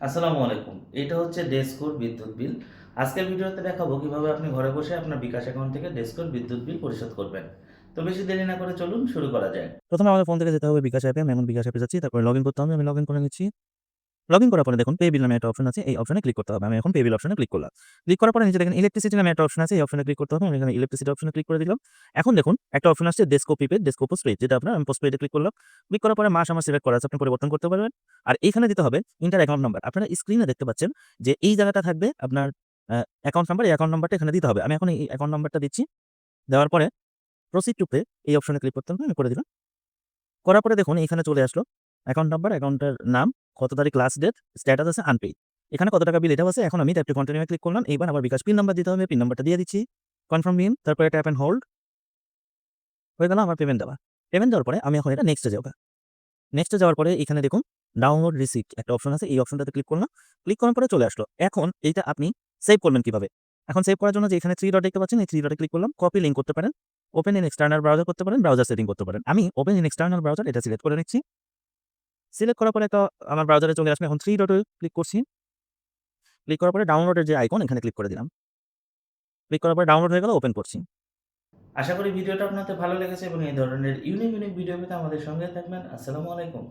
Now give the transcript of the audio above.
আসসালামু আলাইকুম। এটা হচ্ছে ডেস্কোর বিদ্যুৎ বিল। আজকের ভিডিওতে দেখাবো কীভাবে আপনি ঘরে বসে আপনার বিকাশ অ্যাকাউন্ট থেকে ডেস্কোর বিদ্যুৎ বিল পরিশোধ করবেন। তো বেশি দেরি না করে চলুন শুরু করা যায় প্রথমে আমাদের ফোন থেকে যেতে হবে বিকাশ অ্যাপে আমি এখন বিকাশ অ্যাপে যাচ্ছি, তারপরে লগ ইন করতে হবে, আমি লগ ইন করে নিচ্ছি। লগ ইন করার পরে দেখুন পে বিল নামে একটা অপশন আছে, এই অপশনে ক্লিক করতে হবে। আমি এখন পে বিল অপশনে ক্লিক করলাম। ক্লিক করার পরে নিচে দেখেন ইলেকট্রিসিটি নামে একটা অপশন আছে, এই অপশনে ক্লিক করতে হবে। আমি এখানে ইলেকট্রিসিটি অপশনে ক্লিক করে দিলাম। এখন দেখুন একটা অপশন আসছে ডেস্কো প্রিপেড ডেস্কো পোস্টপেড যেটা আপনার আমি পোস্টপেডে ক্লিক করলাম। ক্লিক করার পরে মাস আমার সিলেক্ট করা আছে, আপনি পরিবর্তন করতে পারবেন। আর এইখানে দিতে হবে ইন্টার অ্যাকাউন্ট নাম্বার আপনারা স্ক্রিনে দেখতে পাচ্ছেন যে এই জায়গাটা থাকবে আপনার অ্যাকাউন্ট নাম্বার এই অ্যাকাউন্ট নাম্বারটা এখানে দিতে হবে। আমি এখন এই অ্যাকাউন্ট নাম্বারটা দিচ্ছি। দেওয়ার পরে প্রসিড টু পে এই অপশনে ক্লিক করতে হবে। আমি করে দিলাম। করার পরে দেখুন এখানে চলে আসলো। অ্যাকাউন্ট নাম্বার অ্যাকাউন্টের নাম কত তারিখ লাস্ট ডেট স্ট্যাটাস আছে আনপেইড এখানে কত টাকা বিল এটাও আছে এখন আমি ট্যাপ টু কন্টিনিউ ক্লিক করলাম, এইবার আবার বিকাশ পিন নাম্বার দিতে হবে পিন নাম্বারটা দিয়ে দিচ্ছি। কনফার্ম পিন তারপরে ট্যাপ অ্যান্ড হোল্ড হয়ে গেল আমার পেমেন্ট দেওয়া। পেমেন্ট দেওয়ার পরে আমি এখন এটা নেক্সটে যাব। নেক্সটে যাওয়ার পরে এখানে দেখুন ডাউনলোড রিসিপ্ট একটা অপশন আছে, এই অপশনটাতে ক্লিক করলাম। ক্লিক করার পরে চলে আসলো। এখন এইটা আপনি সেভ করবেন কীভাবে? এখন সেভ করার জন্য যে এখানে থ্রি ডট দেখতে পাচ্ছেন, এই থ্রি ডটে ক্লিক করলাম কপি লিঙ্ক করতে পারেন। ওপেন ইন এক্সটার্নাল ব্রাউজার করতে পারেন ব্রাউজার সেটিং করতে পারেন। আমি ওপেন ইন এক্সটার্নাল ব্রাউজার এটা সিলেক্ট করে নিচ্ছি। সিলেক্ট করার পরে একটা আমার ব্রাউজারে চলে আসবে এখন থ্রি ডটে ক্লিক করছি। ক্লিক করার পরে ডাউনলোডের যে আইকন এখানে ক্লিক করে দিলাম। ক্লিক করার পরে ডাউনলোড হয়ে গেল ওপেন করছি। আশা করি ভিডিওটা আপনাদের ভালো লেগেছে এবং এই ধরনের ইউনিক ইউনিক ভিডিও পেতে আমাদের সঙ্গে থাকবেন। আসসালামু আলাইকুম।